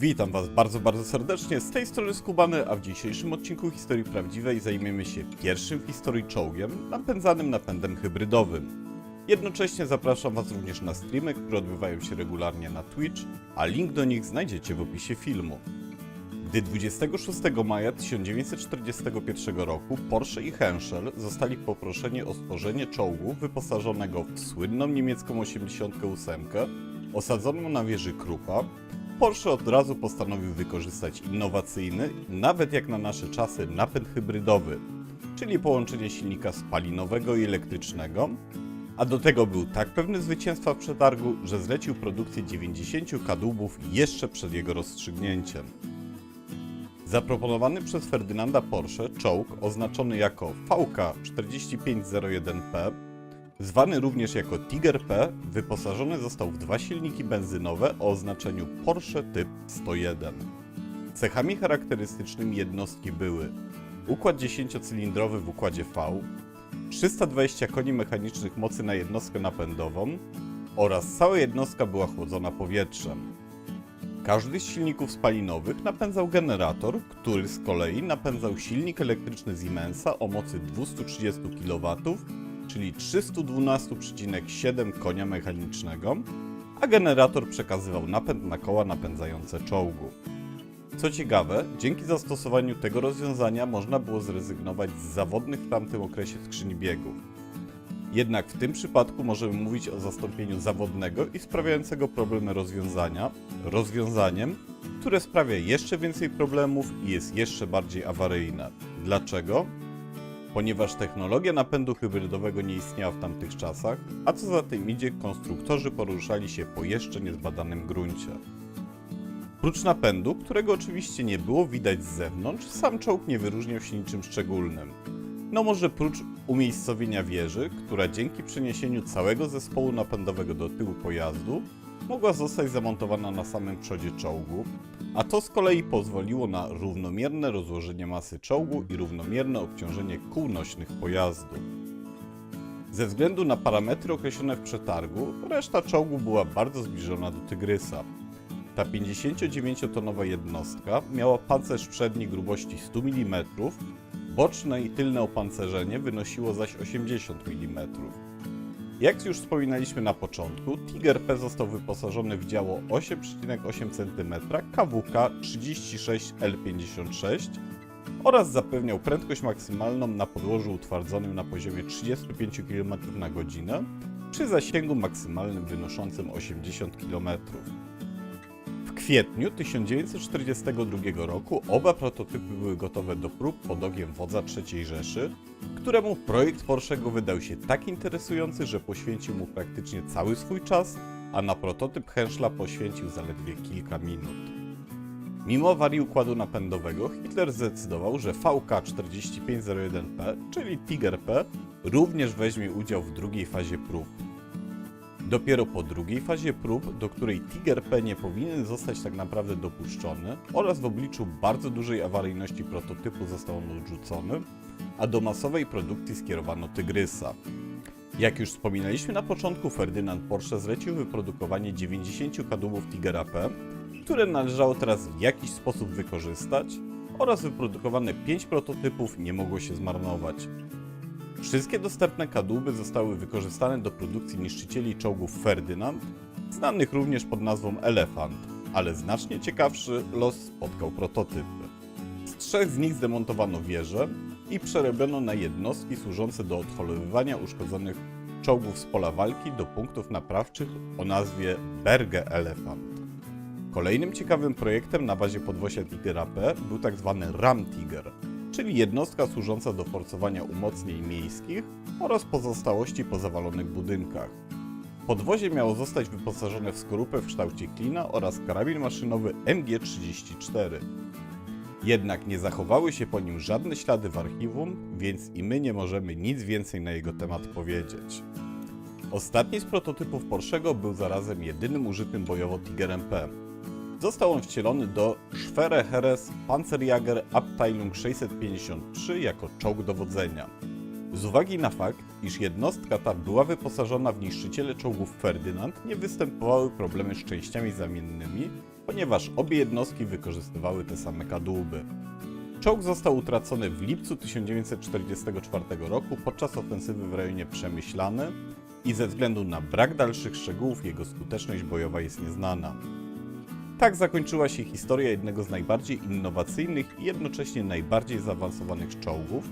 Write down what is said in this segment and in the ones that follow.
Witam Was bardzo, bardzo serdecznie. Z tej strony Skubany, a w dzisiejszym odcinku historii prawdziwej zajmiemy się pierwszym w historii czołgiem napędzanym napędem hybrydowym. Jednocześnie zapraszam Was również na streamy, które odbywają się regularnie na Twitch, a link do nich znajdziecie w opisie filmu. Gdy 26 maja 1941 roku Porsche i Henschel zostali poproszeni o stworzenie czołgu wyposażonego w słynną niemiecką 88, osadzoną na wieży Krupa, Porsche od razu postanowił wykorzystać innowacyjny, nawet jak na nasze czasy, napęd hybrydowy, czyli połączenie silnika spalinowego i elektrycznego, a do tego był tak pewny zwycięstwa w przetargu, że zlecił produkcję 90 kadłubów jeszcze przed jego rozstrzygnięciem. Zaproponowany przez Ferdynanda Porsche czołg oznaczony jako VK4501P, zwany również jako Tiger P, wyposażony został w dwa silniki benzynowe o oznaczeniu Porsche Typ 101. Cechami charakterystycznymi jednostki były układ 10-cylindrowy w układzie V, 320 koni mechanicznych mocy na jednostkę napędową oraz cała jednostka była chłodzona powietrzem. Każdy z silników spalinowych napędzał generator, który z kolei napędzał silnik elektryczny Siemensa o mocy 230 kW, czyli 312,7 konia mechanicznego, a generator przekazywał napęd na koła napędzające czołgu. Co ciekawe, dzięki zastosowaniu tego rozwiązania można było zrezygnować z zawodnych w tamtym okresie skrzyni biegów. Jednak w tym przypadku możemy mówić o zastąpieniu zawodnego i sprawiającego problemy rozwiązania rozwiązaniem, które sprawia jeszcze więcej problemów i jest jeszcze bardziej awaryjne. Dlaczego? Ponieważ technologia napędu hybrydowego nie istniała w tamtych czasach, a co za tym idzie, konstruktorzy poruszali się po jeszcze niezbadanym gruncie. Prócz napędu, którego oczywiście nie było widać z zewnątrz, sam czołg nie wyróżniał się niczym szczególnym. No może prócz umiejscowienia wieży, która dzięki przeniesieniu całego zespołu napędowego do tyłu pojazdu mogła zostać zamontowana na samym przodzie czołgu, a to z kolei pozwoliło na równomierne rozłożenie masy czołgu i równomierne obciążenie kół nośnych pojazdu. Ze względu na parametry określone w przetargu, reszta czołgu była bardzo zbliżona do Tygrysa. Ta 59-tonowa jednostka miała pancerz przedni grubości 100 mm, boczne i tylne opancerzenie wynosiło zaś 80 mm. Jak już wspominaliśmy na początku, Tiger P został wyposażony w działo 8,8 cm KWK 36L56 oraz zapewniał prędkość maksymalną na podłożu utwardzonym na poziomie 35 km na godzinę przy zasięgu maksymalnym wynoszącym 80 km. Kwietniu 1942 roku oba prototypy były gotowe do prób pod okiem wodza III Rzeszy, któremu projekt Porschego wydał się tak interesujący, że poświęcił mu praktycznie cały swój czas, a na prototyp Henschla poświęcił zaledwie kilka minut. Mimo awarii układu napędowego, Hitler zdecydował, że VK4501P, czyli Tiger P, również weźmie udział w drugiej fazie prób. Dopiero po drugiej fazie prób, do której Tiger P nie powinien zostać tak naprawdę dopuszczony oraz w obliczu bardzo dużej awaryjności prototypu został on odrzucony, a do masowej produkcji skierowano Tygrysa. Jak już wspominaliśmy na początku, Ferdynand Porsche zlecił wyprodukowanie 90 kadłubów Tigera P, które należało teraz w jakiś sposób wykorzystać oraz wyprodukowane 5 prototypów nie mogło się zmarnować. Wszystkie dostępne kadłuby zostały wykorzystane do produkcji niszczycieli czołgów Ferdynand, znanych również pod nazwą Elefant, ale znacznie ciekawszy los spotkał prototypy. Z trzech z nich zdemontowano wieże i przerobiono na jednostki służące do odholowywania uszkodzonych czołgów z pola walki do punktów naprawczych o nazwie Berge Elefant. Kolejnym ciekawym projektem na bazie podwosia Tigera P był tzw. Ram Tiger, czyli jednostka służąca do forcowania umocnień miejskich oraz pozostałości po zawalonych budynkach. Podwozie miało zostać wyposażone w skorupę w kształcie klina oraz karabin maszynowy MG-34. Jednak nie zachowały się po nim żadne ślady w archiwum, więc i my nie możemy nic więcej na jego temat powiedzieć. Ostatni z prototypów Porschego był zarazem jedynym użytym bojowo Tigerem P. Został on wcielony do Schwere Heres Panzerjäger Abteilung 653 jako czołg dowodzenia. Z uwagi na fakt, iż jednostka ta była wyposażona w niszczyciele czołgów Ferdynand, nie występowały problemy z częściami zamiennymi, ponieważ obie jednostki wykorzystywały te same kadłuby. Czołg został utracony w lipcu 1944 roku podczas ofensywy w rejonie Przemyślany i ze względu na brak dalszych szczegółów jego skuteczność bojowa jest nieznana. Tak zakończyła się historia jednego z najbardziej innowacyjnych i jednocześnie najbardziej zaawansowanych czołgów,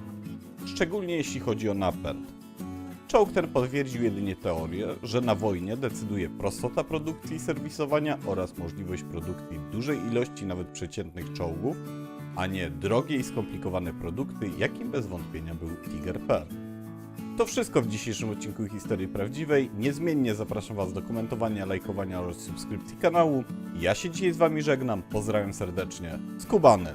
szczególnie jeśli chodzi o napęd. Czołg ten potwierdził jedynie teorię, że na wojnie decyduje prostota produkcji i serwisowania oraz możliwość produkcji dużej ilości nawet przeciętnych czołgów, a nie drogie i skomplikowane produkty, jakim bez wątpienia był Tiger P. To wszystko w dzisiejszym odcinku Historii Prawdziwej. Niezmiennie zapraszam Was do komentowania, lajkowania oraz subskrypcji kanału. Ja się dzisiaj z Wami żegnam. Pozdrawiam serdecznie. Skubany.